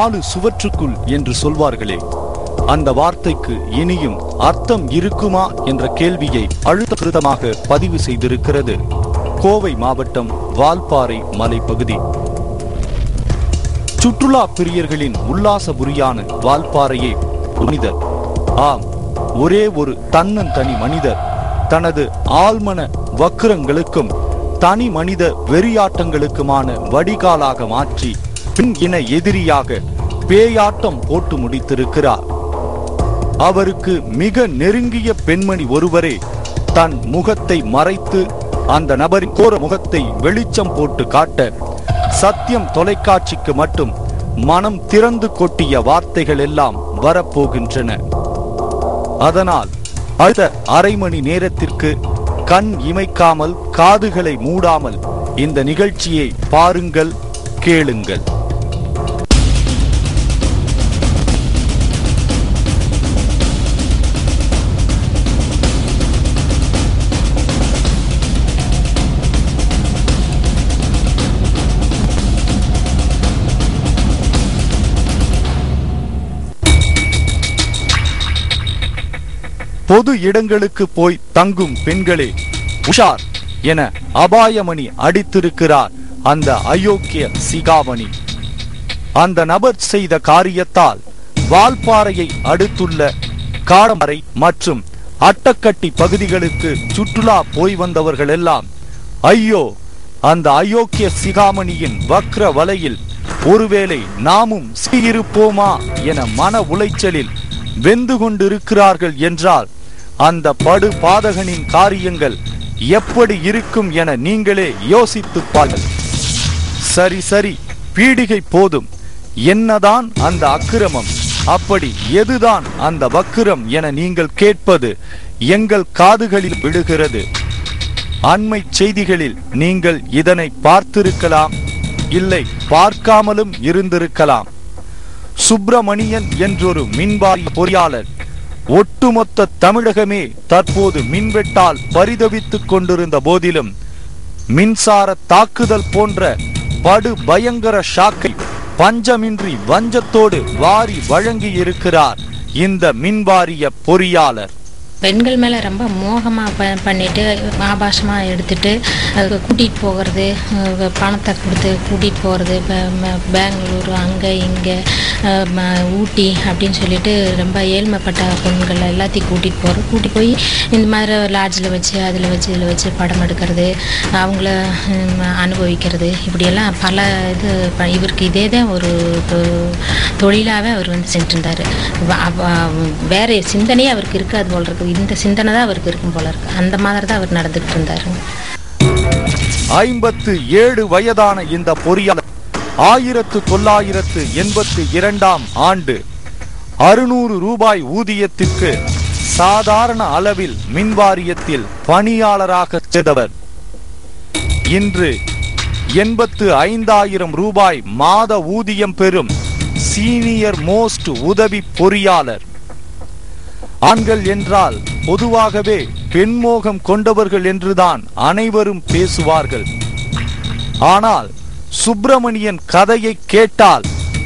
நாலு சுவற்றுக்குள் என்று சொல்வார்களே. அந்த வார்த்தைக்கு இனியும் அர்த்தம் இருக்குமா என்ற கேள்வியை அழுத்தமாக பதிவு செய்திருக்கிறது. கோவை மாவட்டம் வால்பாறை மலைப்பகுதி. சுற்றுலா பிரியர்களின் உல்லாசபுரியான வால்பாறையே மனிதர். ஆம் ஒரே ஒரு தன்னந்தனி மனிதர். தனது ஆழ்மன வக்கிரங்களுக்கும் தனி மனித வெறியாட்டங்களுக்குமான வடிகாலாக மாற்றி பின் இன எதிரியாக பேயாட்டம் போட்டு முடித்திருக்கிறார். அவருக்கு மிக நெருங்கிய பெண்மணி ஒருவரே தன் முகத்தை மறைத்து அந்த நபரின் கோர முகத்தை வெளிச்சம் போட்டு காட்ட சத்தியம் தொலைக்காட்சிக்கு மட்டும் மனம் திறந்து கொட்டிய வார்த்தைகள் எல்லாம் வரப்போகின்றன. அதனால் அடுத்த அரை மணி நேரத்திற்கு கண் இமைக்காமல் காதுகளை மூடாமல் இந்த நிகழ்ச்சியை பாருங்கள் கேளுங்கள். பொது இடங்களுக்கு போய் தங்கும் பெண்களே உஷார் என அபாயமணி அடித்திருக்கிறார் அந்த அயோக்கிய சிகாமணி. அந்த நபர் செய்த காரியத்தால் வால்பாறையை அடுத்துள்ள காடமறை மற்றும் அட்டக்கட்டி பகுதிகளுக்கு சுற்றுலா போய் வந்தவர்கள் எல்லாம் ஐயோ அந்த அயோக்கிய சிகாமணியின் வக்ர வலையில் ஒருவேளை நாமும் சீயிருப்போமா என மன உளைச்சலில் வெந்து கொண்டிருக்கிறார்கள் என்றால் அந்த படு பாதகனின் காரியங்கள் எப்படி இருக்கும் என நீங்களே யோசித்து பாருங்கள் சரி சரி பீடிகை போதும். என்னதான் அந்த அக்கிரமம்? அப்படி எதுதான் அந்த வக்கிரம் என நீங்கள் கேட்பது எங்கள் காதுகளில் விடுகிறது அண்மை செய்திகளில் நீங்கள் இதனை பார்த்திருக்கலாம் இல்லை பார்க்காமலும் இருந்திருக்கலாம். சுப்பிரமணியன் என்றொரு மின்வாரி பொறியாளர் ஒட்டுமொத்த தமிழகமே தற்போது மின்வெட்டால் பரிதவித்துக் கொண்டிருந்த போதிலும் மின்சார தாக்குதல் போன்ற படு பயங்கர ஷாக்கை பஞ்சமின்றி வஞ்சத்தோடு வாரி வழங்கி இருக்கிறார் இந்த மின்வாரிய பொறியாளர். பெண்கள் மேலே ரொம்ப மோகமாக ப பண்ணிட்டு ஆபாசமாக எடுத்துட்டு அதுக்கு கூட்டிகிட்டு போகிறது பணத்தை கொடுத்து கூட்டிகிட்டு போகிறது பெங்களூர் அங்கே இங்கே ஊட்டி அப்படின்னு சொல்லிட்டு ரொம்ப ஏழ்மைப்பட்ட பெண்கள் எல்லாத்தையும் கூட்டிகிட்டு போகிறது கூட்டிகிட்டு போய் இந்த மாதிரி லாட்ஜில் வச்சு அதில் வச்சு இதில் வச்சு படம் எடுக்கிறது அவங்கள அனுபவிக்கிறது இப்படியெல்லாம் பல இது இவருக்கு இதே தான் ஒரு தொ- தொழிலாகவே அவர் வந்து செஞ்சுருந்தார் வேறு சிந்தனையே அவருக்கு இருக்காது போல் இருக்குது இந்த சிந்தனை தான் அவருக்கு இருக்கும் போல இருக்கு. அந்த மாதிரி தான் அவர் நடந்துகிட்டு இருந்தாரு. ஐம்பத்து ஏழு வயதான இந்த பொறியாளர் ஆயிரத்து தொள்ளாயிரத்து எண்பத்து இரண்டாம் ஆண்டு அறுநூறு ரூபாய் ஊதியத்திற்கு சாதாரண அளவில் மின்வாரியத்தில் பணியாளராக சேர்ந்தவர். இன்று எண்பத்து ஐந்தாயிரம் ரூபாய் மாத ஊதியம் பெறும் சீனியர் மோஸ்ட் உதவி பொறியாளர். ஆண்கள் என்றால் பொதுவாகவே பெண்மோகம் கொண்டவர்கள் என்றுதான் அனைவரும் பேசுவார்கள். ஆனால் சுப்பிரமணியன் கதையை கேட்டால்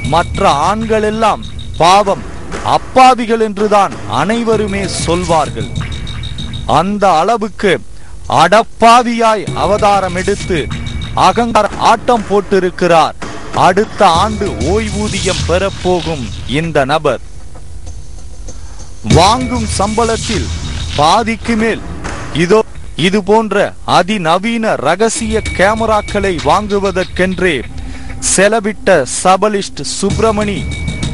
மற்ற ஆண்கள் எல்லாம் பாவம் அப்பாவிகள் என்றுதான் அனைவருமே சொல்வார்கள். அந்த அளவுக்கு அடப்பாவியாய் அவதாரம் எடுத்து அகங்கார ஆட்டம் போட்டிருக்கிறார். அடுத்த ஆண்டு ஓய்வூதியம் பெறப்போகும் இந்த நபர். வாங்கும் சம்பளத்தில் பாதிக்கு மேல். இதோ இது போன்ற அதிநவீன ரகசிய கேமராக்களை வாங்குவதற்கென்றே செலவிட்ட சபலிஸ்ட் சுப்பிரமணி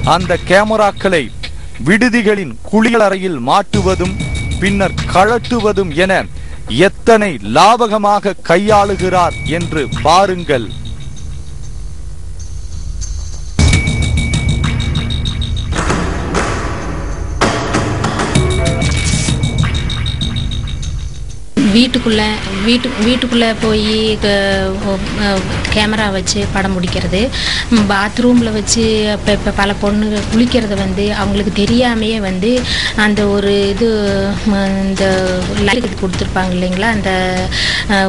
அந்த கேமராக்களை விடுதிகளின் குளியலறையில் மாட்டுவதும் பின்னர் கழட்டுவதும் என எத்தனை லாபகமாக கையாளுகிறார் என்று பாருங்கள். வீட்டுக்குள்ளே வீட்டு வீட்டுக்குள்ளே போய் கேமரா வச்சு படம் பிடிக்கிறது பாத்ரூமில் வச்சு இப்போ இப்போ பல பொண்ணுங்க குளிக்கிறத வந்து அவங்களுக்கு தெரியாமையே வந்து அந்த ஒரு இது இந்த லைட் கொடுத்துருப்பாங்க இல்லைங்களா? அந்த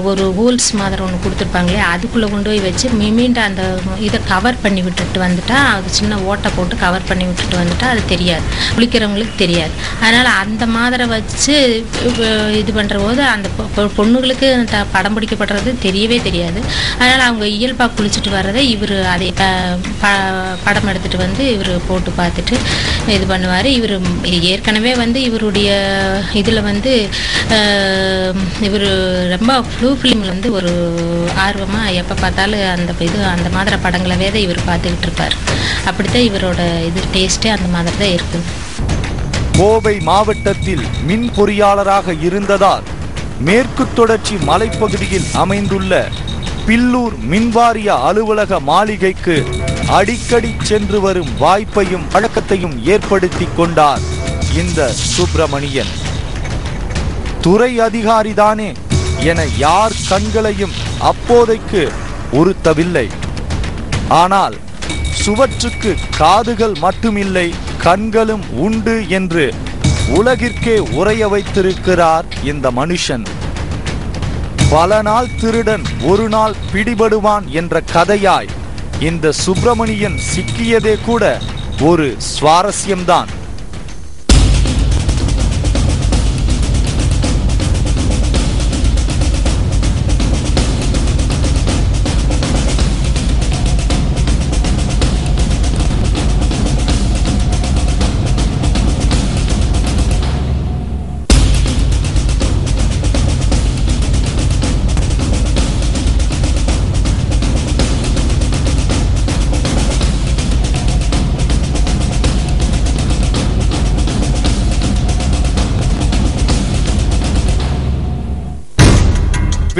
ஒரு ஹோல்ஸ் மாதிரி ஒன்று கொடுத்துருப்பாங்களே அதுக்குள்ளே கொண்டு போய் வச்சு மீண்டும் அந்த இதை கவர் பண்ணி விட்டுட்டு வந்துட்டா அது சின்ன ஓட்டை போட்டு கவர் பண்ணி விட்டுட்டு வந்துட்டா அது தெரியாது. குளிக்கிறவங்களுக்கு தெரியாது. அதனால் அந்த மாதிரி வச்சு இது பண்ணுற போது அந்த பொண்ணுகளுக்கு பொண்ணுங்களுக்கு த படம் பிடிக்கப்படுறது தெரியவே தெரியாது. அதனால் அவங்க இயல்பாக குளிச்சுட்டு வர்றதை இவர் அதை ப- ப- படம் எடுத்துகிட்டு வந்து இவர் போட்டு பார்த்துட்டு இது பண்ணுவார். இவர் ஏற்கனவே வந்து இவருடைய இதில் வந்து இவர் ரொம்ப ஃப்ளூ ஃபிலிமில் வந்து ஒரு ஆர்வமாக எப்போ பார்த்தாலும் அந்த இது அந்த மாதிரி படங்களவே தான் இவர் பார்த்துக்கிட்டு இருப்பார். அப்படித்தான் இவரோட இது டேஸ்ட்டே அந்த மாதிரி தான் இருக்குது. கோவை மாவட்டத்தில் மின் பொறியாளராக இருந்ததால் மேற்கு தொடர்ச்சி மலைப்பகுதியில் அமைந்துள்ள பில்லூர் மின்வாரிய அலுவலக மாளிகைக்கு அடிக்கடி சென்று வரும் வாய்ப்பையும் பழக்கத்தையும் ஏற்படுத்தி கொண்டார் இந்த சுப்பிரமணியன். துறை அதிகாரிதானே என யார் கண்களையும் அப்போதைக்கு உறுத்தவில்லை. ஆனால் சுவற்றுக்கு காதுகள் மட்டுமில்லை கண்களும் உண்டு என்று உலகிற்கே உரைய வைத்திருக்கிறார் இந்த மனுஷன். பல நாள் திருடன் ஒரு நாள் பிடிபடுவான் என்ற கதையாய் இந்த சுப்பிரமணியன் சிக்கியதே கூட ஒரு சுவாரஸ்யம்தான்.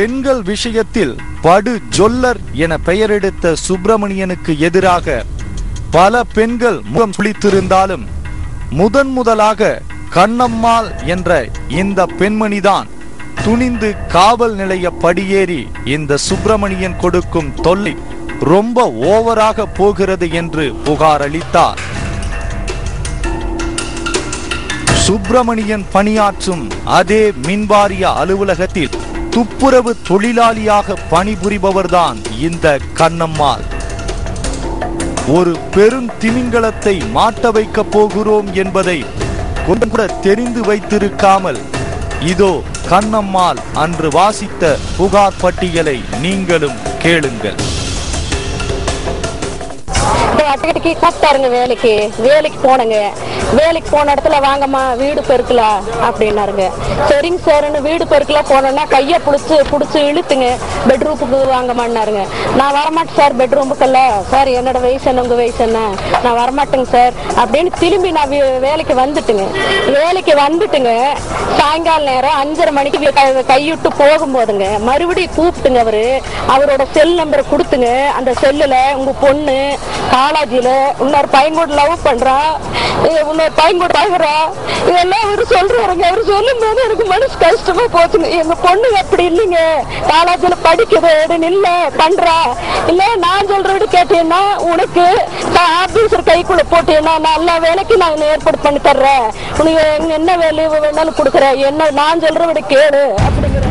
பெண்கள் விஷயத்தில் படு ஜொல்லர் என பெயரெடுத்த சுப்பிரமணியனுக்கு எதிராக பல பெண்கள் முகம் குளித்திருந்தாலும் முதன் முதலாக கண்ணம்மாள் என்ற இந்த பெண்மணிதான் துணிந்து காவல் நிலைய படியேறி இந்த சுப்பிரமணியன் கொடுக்கும் தொல்லை ரொம்ப ஓவராக போகிறது என்று புகார் அளித்தார் சுப்பிரமணியன் பணியாற்றும் அதே மின்வாரிய அலுவலகத்தில் துப்புரவு தொழிலாளியாக பணிபுரிபவர்தான் இந்த கண்ணம்மாள். ஒரு பெரும் திமிங்கலத்தை மாட்ட வைக்கப் போகிறோம் என்பதை கொஞ்சம் கூட தெரிந்து வைத்திருக்காமல் இதோ கண்ணம்மாள் அன்று வாசித்த புகார் பட்டியலை நீங்களும் கேளுங்கள். அட்டைக்கு கூப்பிட்டாருங்க வேலைக்கு. வேலைக்கு போனங்க. வேலைக்கு போன இடத்துல வாங்கம்மா வீடு பெருக்கலாம் அப்படின்னாருங்க. சரிங்க சார்னு வீடு பெருக்கலாம் போனோன்னா கையை பிடிச்சி பிடிச்சி இழுத்துங்க. பெட்ரூமுக்கு வாங்கம்மான்னாருங்க. நான் வரமாட்டேன் சார் பெட்ரூமுக்கெல்லாம் சார் என்னோட வயசு என்ன உங்க வயசு என்ன? நான் வரமாட்டேங்க சார். அப்படின்னு திரும்பி நான் வே- வேலைக்கு வந்துட்டுங்க. வேலைக்கு வந்துட்டுங்க. சாயங்கால நேரம் அஞ்சரை மணிக்கு கையிட்டு போகும்போதுங்க மறுபடியும் கூப்பிட்டுங்க அவரு. அவரோட செல் நம்பரை கொடுத்துங்க. அந்த செல்லுல உங்க பொண்ணு காலேஜில் இன்னொரு பையன் கூட லவ் பண்றா. இன்னொரு பையன் கூட பழகுறா. இதெல்லாம் அவரு சொல்றாருங்க. அவரு சொல்லும் போது எனக்கு மனசு கஷ்டமா போச்சுங்க. எங்க பொண்ணு அப்படி இல்லைங்க? காலேஜில் படிக்குது. அப்படின்னு இல்ல பண்றா. இல்ல நான் சொல்றபடி கேட்டீங்கன்னா உனக்கு ஆபீசர் கைக்குள்ள போட்டேன்னா நான் எல்லா வேலைக்கு நான் ஏற்பாடு பண்ணி தர்றேன். உனக்கு என்ன வேலை வேணாலும் கொடுக்குறேன். என்ன நான் சொல்றபடி கேடு அப்படிங்கிற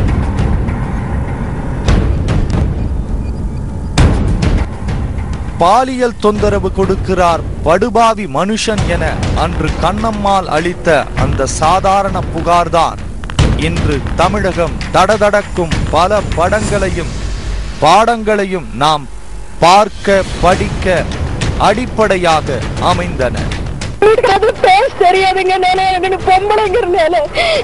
பாலியல் தொந்தரவு கொடுக்கிறார் படுபாவி மனுஷன் என அன்று கண்ணம்மாள் அளித்த அந்த சாதாரண புகார்தான். இன்று தமிழகம் தடதடக்கும் பல படங்களையும் பாடங்களையும் நாம் பார்க்க படிக்க அடிப்படையாக அமைந்தன. வீட்டுக்கு அது பேச தெரியாதுங்க நானே. எனக்கு பொம்பளைங்கிறனால.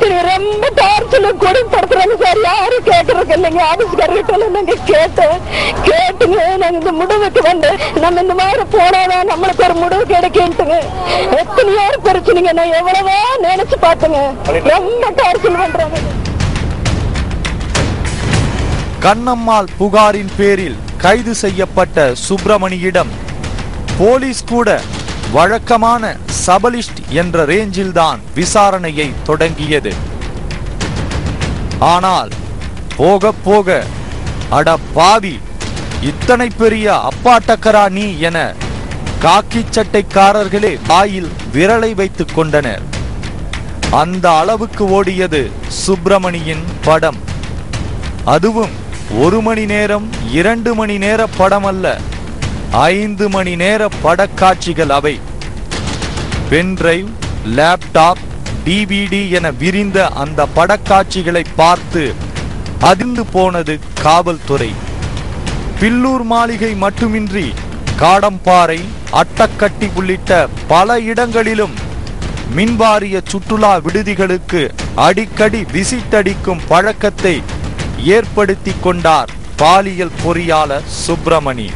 எனக்கு ரொம்ப டார்ச்சல கொடுப்படுத்துறாங்க சார். யாரும் கேட்கறதுக்கு இல்லைங்க. ஆபீஸ்காரர்கிட்ட நாங்க கேட்டேன் கேட்டுங்க நாங்க இந்த முடிவுக்கு வந்து நம்ம இந்த மாதிரி போனாதான் நம்மளுக்கு ஒரு முடிவு கிடைக்கும்ட்டுங்க. எத்தனையோ பிரச்சனைங்க. நான் எவ்வளவோ நினைச்சு பார்த்தேங்க. ரொம்ப டார்ச்சல் பண்றாங்க. கண்ணம்மாள் புகாரின் பேரில் கைது செய்யப்பட்ட சுப்பிரமணியிடம் போலீஸ் கூட வழக்கமான சபலிஸ்ட் என்ற ரேஞ்சில்தான் விசாரணையை தொடங்கியது. ஆனால் போக போக அட பாவி இத்தனை பெரிய அப்பாட்டக்கரா நீ என காக்கி சட்டைக்காரர்களே வாயில் விரலை வைத்துக் கொண்டனர். அந்த அளவுக்கு ஓடியது சுப்பிரமணியின் படம். அதுவும் ஒரு மணி நேரம் இரண்டு மணி நேர படம் அல்ல ஐந்து மணி நேர படக்காட்சிகள் அவை. பென்டிரைவ் லேப்டாப் டிவிடி என விரிந்த அந்த படக்காட்சிகளை பார்த்து அதிர்ந்து போனது காவல்துறை. பில்லூர் மாளிகை மட்டுமின்றி காடம்பாறை அட்டக்கட்டி உள்ளிட்ட பல இடங்களிலும் மின்வாரிய சுற்றுலா விடுதிகளுக்கு அடிக்கடி விசிட் அடிக்கும் பழக்கத்தை ஏற்படுத்தி கொண்டார் பாலியல் பொறியாளர் சுப்பிரமணி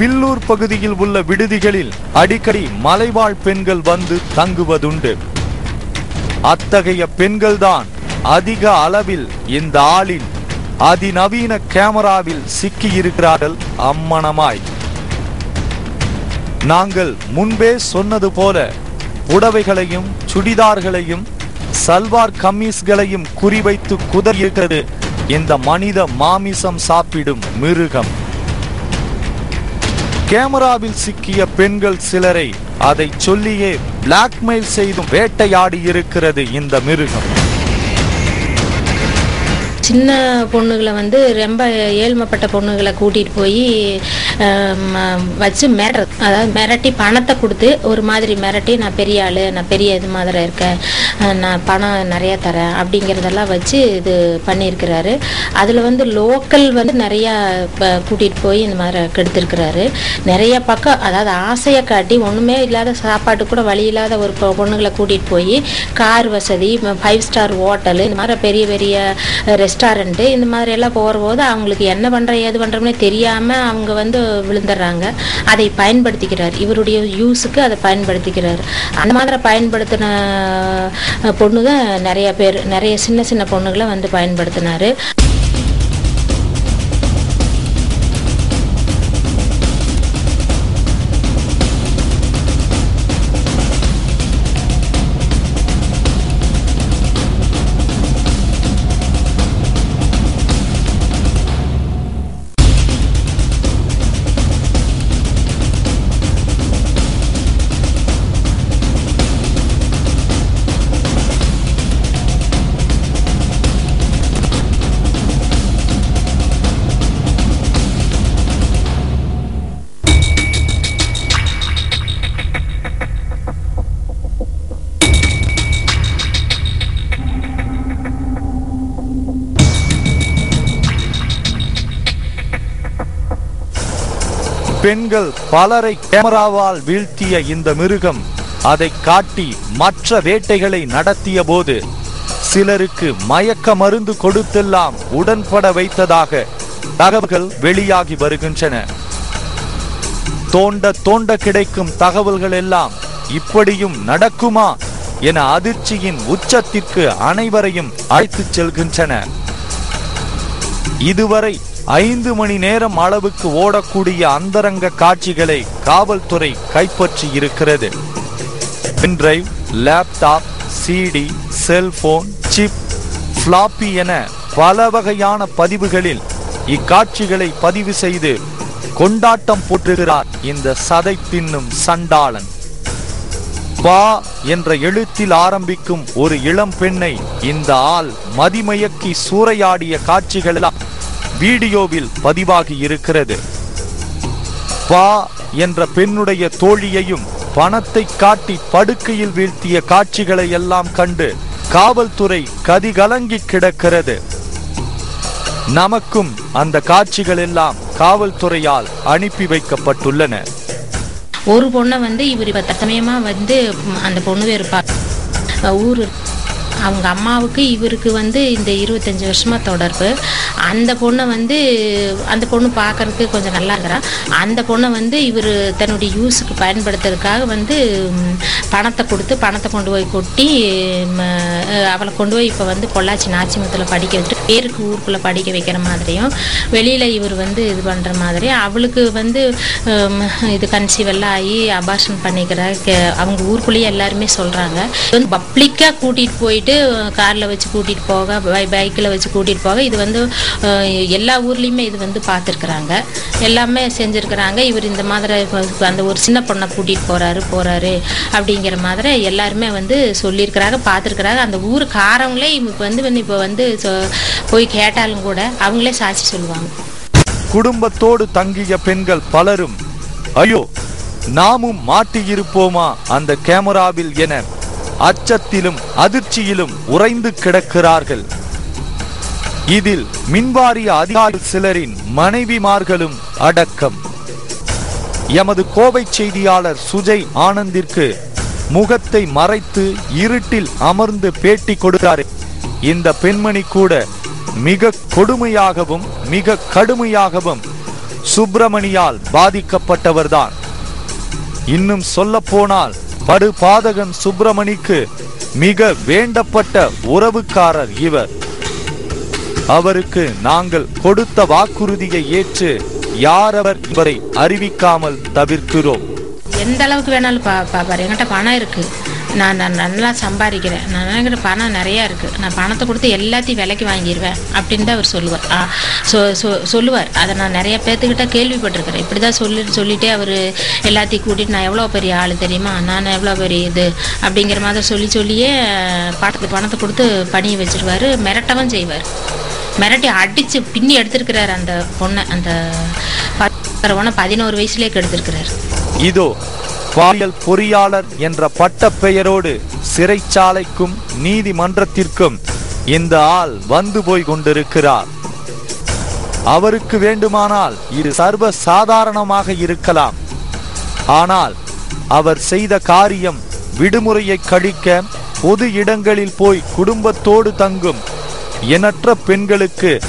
பில்லூர் பகுதியில் உள்ள விடுதிகளில் அடிக்கடி மலைவாழ் பெண்கள் வந்து தங்குவதுண்டு. அத்தகைய பெண்கள்தான் அதிக அளவில் இந்த ஆளின் அதிநவீன கேமராவில் சிக்கியிருக்கிறார்கள் அம்மணமாய் நாங்கள் முன்பே சொன்னது போல புடவைகளையும் சுடிதார்களையும் சல்வார் கம்மீஸ்களையும் குறிவைத்து குதறியிருக்கிறது. இந்த மனித மாமிசம் சாப்பிடும் மிருகம். கேமராவில் சிக்கிய பெண்கள் சிலரை அதை சொல்லியே பிளாக்மெயில் செய்தும் வேட்டையாடி இருக்கிறது இந்த மிருகம். சின்ன பொண்ணுகளை வந்து ரொம்ப ஏழ்மைப்பட்ட பொண்ணுகளை கூட்டிகிட்டு போய் வச்சு மிரட்டு அதாவது மிரட்டி பணத்தை கொடுத்து ஒரு மாதிரி மிரட்டி நான் பெரிய ஆள் நான் பெரிய இது மாதிரி இருக்கேன் நான் பணம் நிறையா தரேன் அப்படிங்கிறதெல்லாம் வச்சு இது பண்ணியிருக்கிறாரு. அதில் வந்து லோக்கல் வந்து நிறையா கூட்டிகிட்டு போய் இந்த மாதிரி கெடுத்திருக்கிறாரு. நிறைய பக்கம் அதாவது ஆசையை காட்டி ஒன்றுமே இல்லாத சாப்பாட்டு கூட வழி இல்லாத ஒரு பொ- பொண்ணுங்களை கூட்டிகிட்டு போய் கார் வசதி ஃபைவ் ஸ்டார் ஹோட்டலு இந்த மாதிரி பெரிய பெரிய ரெஸ்டாரண்ட்டு இந்த மாதிரி எல்லாம் போகிறபோது அவங்களுக்கு என்ன பண்ணுற ஏது பண்ணுறோம்னே தெரியாமல் அவங்க வந்து விழுந்துடுறாங்க. அதை பயன்படுத்திக்கிறார். இவருடைய யூஸுக்கு அதை பயன்படுத்திக்கிறார். அந்த மாதிரி பயன்படுத்தின பொண்ணு தான் நிறைய பேர் நிறைய சின்ன சின்ன பொண்ணுகளை வந்து பயன்படுத்தினார். பெண்கள் பலரை கேமராவால் வீழ்த்திய இந்த மிருகம் அதை காட்டி மற்ற வேட்டைகளை நடத்திய போது சிலருக்கு மயக்க மருந்து கொடுத்தெல்லாம் உடன்பட வைத்ததாக தகவல்கள் வெளியாகி வருகின்றன. தோண்ட தோண்ட கிடைக்கும் தகவல்கள் எல்லாம் இப்படியும் நடக்குமா என அதிர்ச்சியின் உச்சத்திற்கு அனைவரையும் அழைத்துச் செல்கின்றன. இதுவரை ஐந்து மணி நேரம் அளவுக்கு ஓடக்கூடிய அந்தரங்க காட்சிகளை காவல்துறை கைப்பற்றி இருக்கிறது. Pendrive laptop CD cellphone chip floppy என பல வகையான பதிவுகளில் இக்காட்சிகளை பதிவு செய்து கொண்டாட்டம் போற்றுகிறார் இந்த சதை பின்னும் சண்டாளன். பா என்ற எழுத்தில் ஆரம்பிக்கும் ஒரு இளம் பெண்ணை இந்த ஆள் மதிமயக்கி சூறையாடிய காட்சிகளெல்லாம் வீடியோவில் பதிவாகி இருக்கிறது. பா என்ற பெண்ணுடைய தோழியையும் பணத்தை காட்டி படுக்கையில் வீழ்த்திய காட்சிகளை எல்லாம் கண்டு காவல்துறை கதிகலங்கி கிடக்கிறது. நமக்கும் அந்த காட்சிகள் எல்லாம் காவல்துறையால் அனுப்பி வைக்கப்பட்டுள்ளன. ஒரு பொண்ணை வந்து இவர் இப்போ வந்து அந்த பொண்ணு இருப்பார் ஊர் அவங்க அம்மாவுக்கு இவருக்கு வந்து இந்த இருபத்தஞ்சி வருஷமாக தொடர்பு. அந்த பொண்ணை வந்து அந்த பொண்ணு பார்க்கறதுக்கு கொஞ்சம் நல்லா இருக்கிறான் அந்த பொண்ணை வந்து இவர் தன்னுடைய யூஸுக்கு பயன்படுத்துறதுக்காக வந்து பணத்தை கொடுத்து பணத்தை கொண்டு போய் கொட்டி அவளை கொண்டு போய் இப்போ வந்து பொள்ளாச்சி நாச்சிமத்தில் படிக்க வச்சுட்டு பேருக்கு ஊருக்குள்ளே படிக்க வைக்கிற மாதிரியும் வெளியில் இவர் வந்து இது பண்ணுற மாதிரி அவளுக்கு வந்து இது கன்சீவ் எல்லாம் ஆகி அபாஷன் பண்ணிக்கிற அவங்க ஊருக்குள்ளேயே எல்லாருமே சொல்கிறாங்க வந்து பப்ளிக்காக கூட்டிகிட்டு போயிட்டு போயிட்டு காரில் வச்சு கூட்டிகிட்டு போக பை பைக்கில் வச்சு கூட்டிகிட்டு போக. இது வந்து எல்லா ஊர்லேயுமே இது வந்து பார்த்துருக்குறாங்க எல்லாமே செஞ்சுருக்குறாங்க. இவர் இந்த மாதிரி அந்த ஒரு சின்ன பொண்ணை கூட்டிகிட்டு போகிறாரு போகிறாரு அப்படிங்கிற மாதிரி எல்லாருமே வந்து சொல்லியிருக்கிறாங்க பார்த்துருக்குறாங்க அந்த ஊருக்காரங்களே இவங்க வந்து வந்து இப்போ வந்து போய் கேட்டாலும் கூட அவங்களே சாட்சி சொல்லுவாங்க. குடும்பத்தோடு தங்கிய பெண்கள் பலரும் ஐயோ நாமும் மாட்டியிருப்போமா அந்த கேமராவில் என அச்சத்திலும் அதிர்ச்சியிலும் உறைந்து கிடக்கிறார்கள். இதில் மின்வாரிய அதிகாரி சிலரின் மனைவிமார்களும் அடக்கம். எமது கோவை செய்தியாளர் சுஜய் ஆனந்திற்கு முகத்தை மறைத்து இருட்டில் அமர்ந்து பேட்டி கொடுத்தார். இந்த பெண்மணி கூட மிக கொடுமையாகவும் மிக கடுமையாகவும் சுப்பிரமணியால் பாதிக்கப்பட்டவர்தான். இன்னும் சொல்ல போனால் படுபாதகன் சுப்பிரமணிக்கு மிக வேண்டப்பட்ட உறவுக்காரர் இவர். அவருக்கு நாங்கள் கொடுத்த வாக்குறுதியை ஏற்று யாரவர் இவரை அறிவிக்காமல் தவிர்க்கிறோம். எந்த அளவுக்கு வேணாலும் என்கிட்ட பணம் இருக்கு. நான் நான் நல்லா சம்பாதிக்கிறேன். நான் நினைக்கிற பணம் நிறையா இருக்குது நான் பணத்தை கொடுத்து எல்லாத்தையும் விலைக்கு வாங்கிடுவேன் அப்படின்னு தான் அவர் சொல்லுவார். சொ சொ- சொல்லுவார். அதை நான் நிறைய பேர்த்துக்கிட்ட கேள்விப்பட்டிருக்கிறேன். இப்படி தான் சொல்லி சொல்லிட்டே அவர் எல்லாத்தையும் கூட்டிகிட்டு நான் எவ்வளோ பெரிய ஆள் தெரியுமா? நான் எவ்வளோ பெரிய இது? அப்படிங்கிற மாதிரி சொல்லி சொல்லியே பணத்தை பணத்தை கொடுத்து பணியை வச்சிருவாரு. மிரட்டவும் செய்வார். மிரட்டி அடித்து பின்னி எடுத்திருக்கிறார் அந்த பொண்ணை அந்த பொண்ணை பதினோரு வயசுலேயே கெடுத்திருக்கிறார். இதோ பாலியல் பொறியாளர் என்ற பட்டப்பெயரோடு சிறைச்சாலைக்கும் நீதிமன்றத்திற்கும் இந்த ஆள் வந்து போய் கொண்டிருக்கிறார். அவருக்கு வேண்டுமானால் இது சர்வ சாதாரணமாக இருக்கலாம். ஆனால் அவர் செய்த காரியம் விடுமுறையை கழிக்க பொது இடங்களில் போய் குடும்பத்தோடு தங்கும் எண்ணற்ற பெண்களுக்கு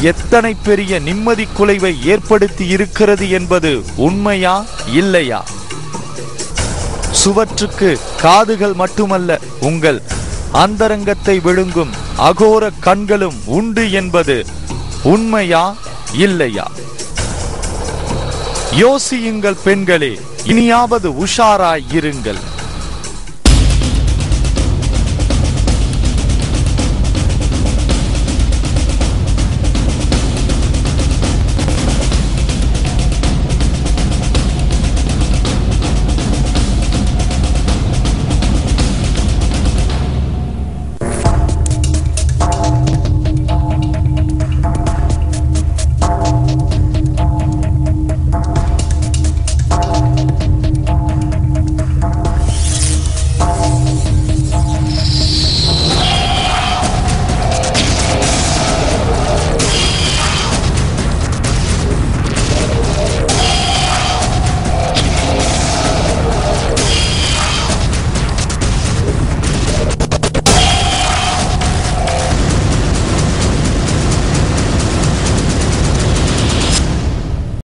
எத்தனை பெரிய நிம்மதி குலைவை ஏற்படுத்தி இருக்கிறது என்பது உண்மையா இல்லையா? சுவற்றுக்கு காதுகள் மட்டுமல்ல உங்கள் அந்தரங்கத்தை விழுங்கும் அகோர கண்களும் உண்டு என்பது உண்மையா இல்லையா? யோசியுங்கள் பெண்களே இனியாவது உஷாராய் இருங்கள்.